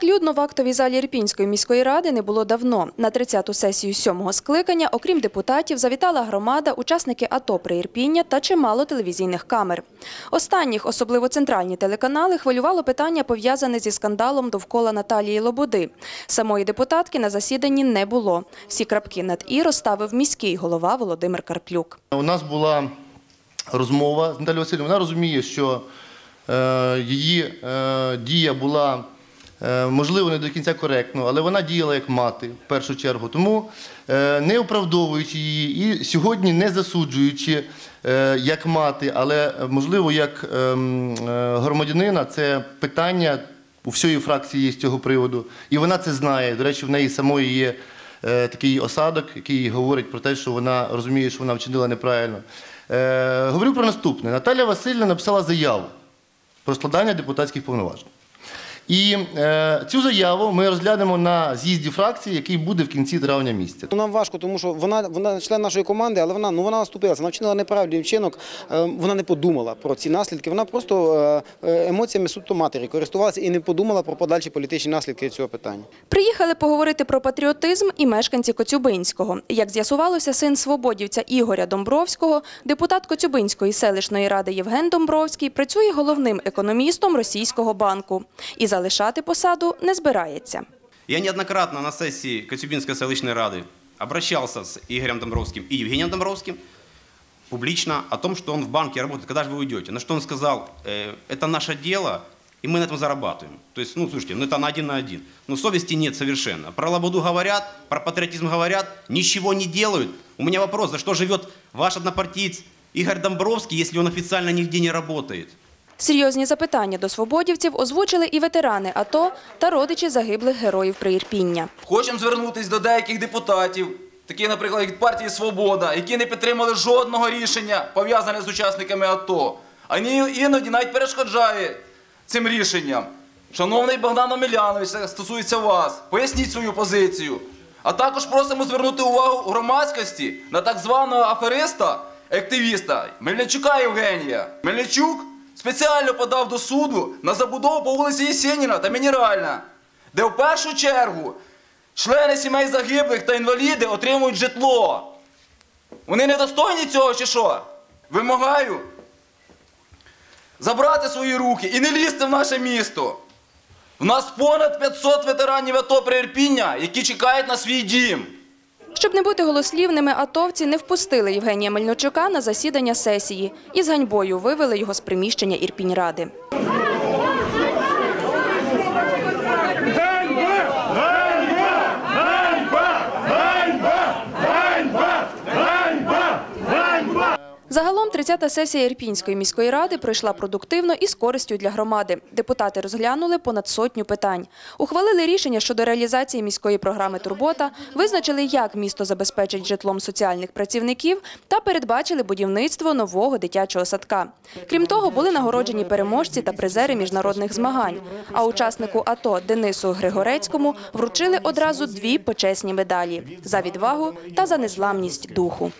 Так людно в актовій залі Ірпінської міської ради не було давно. На 30-ту сесію сьомого скликання, окрім депутатів, завітала громада, учасники АТО при Ірпіння та чимало телевізійних камер. Останніх, особливо центральні телеканали, хвилювало питання, пов'язане зі скандалом довкола Наталії Лободи. Самої депутатки на засіданні не було. Всі крапки над «і» розставив міський голова Володимир Карплюк. У нас була розмова з Наталією Васильівною. Вона розуміє, що е, її е, дія була, можливо, не до кінця коректно, але вона діяла як мати в першу чергу. Тому, е, не оправдовуючи її і сьогодні не засуджуючи е, як мати, але, е, можливо, як ем, е, громадянина, це питання у всієї фракції є з цього приводу. І вона це знає. До речі, в неї самої є е, такий осадок, який говорить про те, що вона розуміє, що вона вчинила неправильно. Е, говорю про наступне. Наталя Васильівна написала заяву про складання депутатських повноважень. І е, цю заяву ми розглянемо на з'їзді фракції, який буде в кінці травня місяця. Ну, Нам важко, тому що вона, вона член нашої команди, але вона, ну, вона наступилася, вона вчинила неправильний вчинок, е, вона не подумала про ці наслідки, вона просто е, е, емоціями суто матері користувалася і не подумала про подальші політичні наслідки цього питання. Приїхали поговорити про патріотизм і мешканці Коцюбинського. Як з'ясувалося, син свободівця Ігоря Домбровського, депутат Коцюбинської селищної ради Євген Домбровський, працює головним економістом російського банку і залишати посаду не збирається. Я неоднократно на сессии Коцюбинской селищной рады обращался с Игорем Домбровским и Евгением Домбровским публично о том, что он в банке работает, когда же вы уйдете. На что он сказал, «Э, это наше дело, и мы на этом зарабатываем. То есть, ну, слушайте, ну это на один на один. Но совести нет совершенно. Про лободу говорят, про патриотизм говорят, ничего не делают. У меня вопрос, за что живет ваш однопартиец Игорь Домбровский, если он официально нигде не работает? Серйозні запитання до свободівців озвучили і ветерани АТО та родичі загиблих героїв Приірпіння. Хочемо звернутися до деяких депутатів, таких, наприклад, від партії Свобода, які не підтримали жодного рішення, пов'язане з учасниками АТО. А іноді навіть перешкоджає цим рішенням. Шановний Богдан Омелянович, це стосується вас. Поясніть свою позицію. А також просимо звернути увагу громадськості на так званого афериста, активіста Мельничука Євгенія. Мельничук спеціально подав до суду на забудову по вулиці Єсеніна та Мінеральна, де в першу чергу члени сімей загиблих та інваліди отримують житло. Вони недостойні цього чи що? Вимагаю забрати свої руки і не лізти в наше місто. В нас понад 500 ветеранів АТО Приірпіння, які чекають на свій дім. Щоб не бути голослівними, атовці не впустили Євгенія Мельничука на засідання сесії і з ганьбою вивели його з приміщення Ірпіньради. 30-та сесія Ірпінської міської ради пройшла продуктивно і з користю для громади. Депутати розглянули понад сотню питань. Ухвалили рішення щодо реалізації міської програми «Турбота», визначили, як місто забезпечить житлом соціальних працівників та передбачили будівництво нового дитячого садка. Крім того, були нагороджені переможці та призери міжнародних змагань. А учаснику АТО Денису Григорецькому вручили одразу дві почесні медалі – за відвагу та за незламність духу.